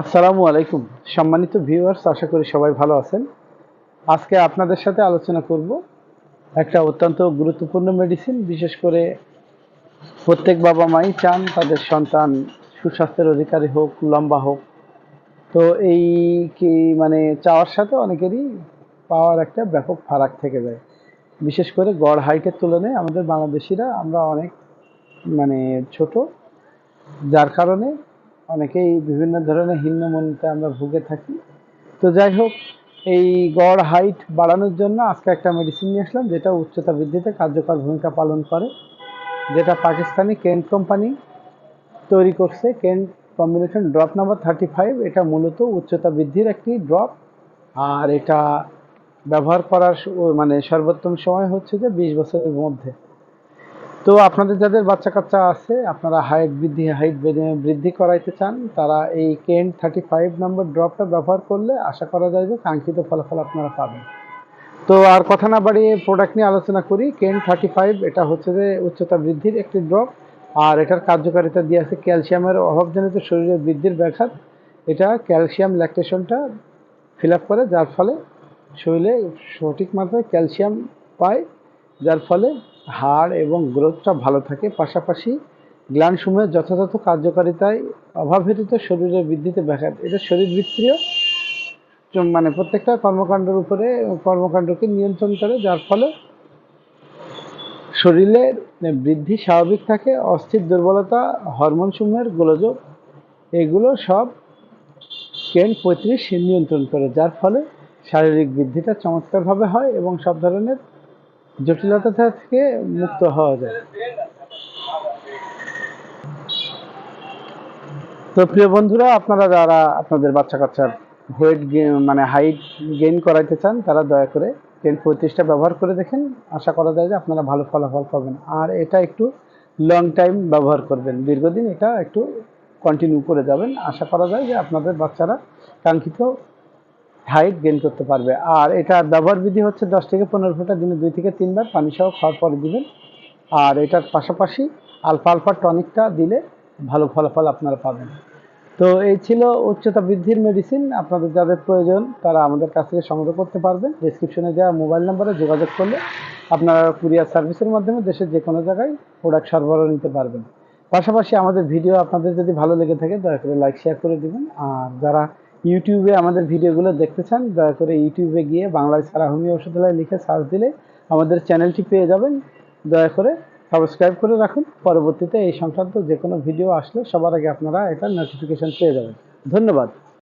আসসালামু আলাইকুম। সম্মানিত ভিউয়ার্স, আশা করি সবাই ভালো আছেন। আজকে আপনাদের সাথে আলোচনা করব একটা অত্যন্ত গুরুত্বপূর্ণ মেডিসিন বিশেষ করে প্রত্যেক বাবা মাই চান তাদের সন্তান সুস্বাস্থ্যের অধিকারী হোক, লম্বা হোক। তো এই কি মানে চাওয়ার সাথে অনেকেরই পাওয়ার একটা ব্যাপক ফারাক থেকে যায়। বিশেষ করে গড় হাইটের তুলনায় আমাদের বাংলাদেশিরা আমরা অনেক মানে ছোট। যার কারণে অনেকেই বিভিন্ন ধরনের হীনমন্যতে আমরা ভুগে থাকি। তো যাই হোক, এই গড় হাইট বাড়ানোর জন্য আজকে একটা মেডিসিন নিয়ে আসলাম, যেটা উচ্চতা বৃদ্ধিতে কার্যকর ভূমিকা পালন করে। যেটা পাকিস্তানি কেন্ট কোম্পানি তৈরি করছে। Kent combination drop number thirty five এটা মূলত উচ্চতা বৃদ্ধির একটি ড্রপ আর এটা ব্যবহার করার মানে সর্বোত্তম সময় হচ্ছে যে বিশ বছরের মধ্যে। তো আপনাদের যাদের বাচ্চা কাচ্চা আছে, আপনারা হাইট বৃদ্ধি হাইট বৃদ্ধি করাইতে চান, তারা এই কেন থার্টি ফাইভ নম্বর ড্রপটা ব্যবহার করলে আশা করা যায় যে কাঙ্ক্ষিত ফলাফল আপনারা পাবেন। তো আর কথা না বাড়িয়ে প্রোডাক্ট নিয়ে আলোচনা করি। কেন থার্টি ফাইভ এটা হচ্ছে যে উচ্চতা বৃদ্ধির একটি ড্রপ আর এটার কার্যকারিতা দিয়ে আছে ক্যালসিয়ামের অভাবজনিত শরীরের বৃদ্ধির ব্যাঘাত। এটা ক্যালসিয়াম ল্যাকটেশনটা ফিল আপ করে, যার ফলে শরীরে সঠিক মাত্রায় ক্যালসিয়াম পায়, যার ফলে হাড় এবং গ্রোথটা ভালো থাকে। পাশাপাশি গ্ল্যান্ডসমূহের যথাযথ কার্যকারিতায় অভাবহিত শরীরের বৃদ্ধিতে ব্যাঘাত। এটা শরীরবৃত্তীয় মানে প্রত্যেকটা কর্মকাণ্ডের উপরে, কর্মকাণ্ডকে নিয়ন্ত্রণ করে, যার ফলে শরীরের বৃদ্ধি স্বাভাবিক থাকে। অস্থির দুর্বলতা হরমোনসমূহের গোলযোগ এগুলো সব কেন পঁয়ত্রিশ নিয়ন্ত্রণ করে, যার ফলে শারীরিক বৃদ্ধিটা চমৎকারভাবে হয় এবং সব ধরনের জটিলতা থেকে মুক্ত হওয়া যায়। তো প্রিয় বন্ধুরা, আপনারা যারা আপনাদের বাচ্চা কাচ্চার ওয়েট মানে হাইট গেইন করাইতে চান, তারা দয়া করে টেন পঁয়ত্রিশটা ব্যবহার করে দেখেন। আশা করা যায় যে আপনারা ভালো ফলাফল পাবেন। আর এটা একটু লং টাইম ব্যবহার করবেন। দীর্ঘদিন এটা একটু কন্টিনিউ করে যাবেন। আশা করা যায় যে আপনাদের বাচ্চারা কাঙ্ক্ষিত হাইট গেইন করতে পারবে। আর এটা ব্যবহার বিধি হচ্ছে দশ থেকে পনেরো ফোঁটা দিনে দুই থেকে তিনবার পানি সহ খাওয়ার পরে দিবেন। আর এটার পাশাপাশি আলফা আলফা টনিকটা দিলে ভালো ফলাফল আপনারা পাবেন। তো এই ছিল উচ্চতা বৃদ্ধির মেডিসিন আপনাদের যাদের প্রয়োজন, তারা আমাদের কাছ থেকে সংগ্রহ করতে পারবেন। ডিসক্রিপশনে দেওয়া মোবাইল নাম্বারে যোগাযোগ করলে আপনারা কুরিয়ার সার্ভিসের মাধ্যমে দেশের যে কোনো জায়গায় প্রোডাক্ট সরবরাহ নিতে পারবেন। পাশাপাশি আমাদের ভিডিও আপনাদের যদি ভালো লেগে থাকে, দয়া করে লাইক শেয়ার করে দিবেন। আর যারা ইউটিউবে আমাদের ভিডিওগুলো দেখতে চান, দয়া করে ইউটিউবে গিয়ে বাংলায় সারা হোমিও ওষুধালয় লিখে সার্চ দিলে আমাদের চ্যানেলটি পেয়ে যাবেন। দয়া করে সাবস্ক্রাইব করে রাখুন। পরবর্তীতে এই সংক্রান্ত যে কোনো ভিডিও আসলে সবার আগে আপনারা এটা নোটিফিকেশান পেয়ে যাবেন। ধন্যবাদ।